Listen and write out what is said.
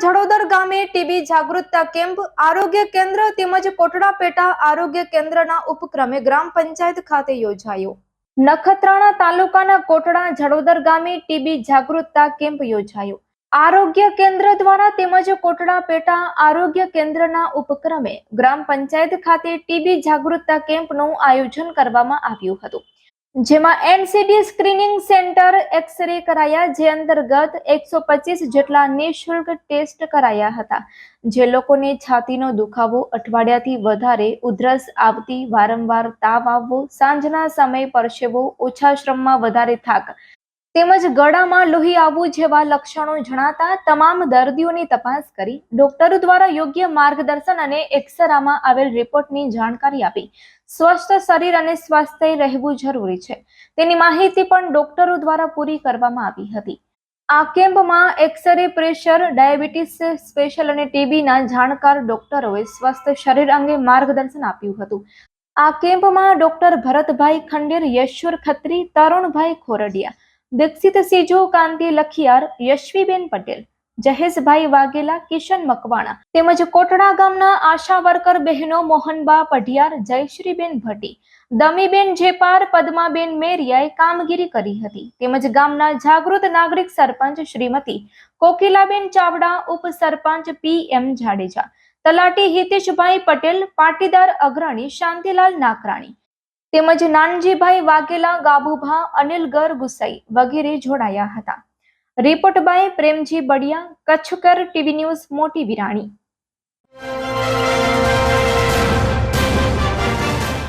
ગામે ટીબી જાગૃતતા કેમ્પ, આરોગ્ય કેન્દ્ર તેમજ કોટડા પેટા આરોગ્ય કેન્દ્રના ઉપક્રમે ગ્રામ પંચાયત ખાતે યોજાયો. નખત્રાણા તાલુકાના કોટડા જડોદર ગામે ટીબી જાગૃતતા કેમ્પ યોજાયો. આરોગ્ય કેન્દ્ર દ્વારા તેમજ કોટડા પેટા આરોગ્ય કેન્દ્રના ઉપક્રમે ગ્રામ પંચાયત ખાતે ટીબી જાગૃતતા કેમ્પનું આયોજન કરવામાં આવ્યું હતું. જેમાં એનસીડી સ્ક્રીનિંગ સેન્ટર એક્સરે કરાયા, જે અંતર્ગત એકસો પચીસ જેટલા નિઃશુલ્ક ટેસ્ટ કરાયા હતા, જે લોકોને છાતીનો દુખાવો અઠવાડિયાથી વધારે, ઉધરસ આવતી, વારંવાર તાવ આવવો, સાંજના સમયે પરસેવો, ઓછા શ્રમમાં વધારે થાક તેમજ ગળામાં લોહી આવવું જેવા લક્ષણો જણાતા તમામ દર્દીઓની તપાસ કરી ડોક્ટરો દ્વારા યોગ્ય માર્ગદર્શન અને એક્સરામાં આવેલ રિપોર્ટની જાણકારી આપી. સ્વસ્થ શરીર અને સ્વાસ્થ્ય રહેવું જરૂરી છે. તેની માહિતી પણ ડોક્ટરો દ્વારા પૂરી કરવામાં આવી હતી. આ કેમ્પમાં એક્સરે પ્રેશર, ડાયાબિટીસ સ્પેશિયલ અને ટીબીના જાણકાર ડોક્ટરોએ સ્વસ્થ શરીર અંગે માર્ગદર્શન આપ્યું હતું. આ કેમ્પમાં ડોક્ટર ભરતભાઈ ખંડેર, યશ્વર ખત્રી, તરુણભાઈ ખોરડિયા દીક્ષિત સીજો કાંતિ લખિયાર યશવીબેન પટેલ, જહેશભાઈ વાઘેલા, કિશન મકવાણા તેમજ કોટડા ગામના આશા વર્કર બહેનો મોહનબા પઢિયાર, જયશ્રીબેન ભટ્ટી, દમીબેન જેપાર, પદ્માબેન મેરિયાએ કામગીરી કરી હતી તેમજ ગામના જાગૃત નાગરિક સરપંચ શ્રીમતી કોકિલાબેન ચાવડા ઉપસરપંચ પી એમ જાડેજા, તલાટી હિતેશભાઈ પટેલ, પાટીદાર અગ્રણી શાંતિલાલ નાકરાણી તેમજ નાનજીભાઈ વાઘેલા, ગાબુભા, અનિલગર ગુસાઈ વગેરે જોડાયા હતા. Report by Premji Badiya, કચ્છકર TV news, Moti Virani.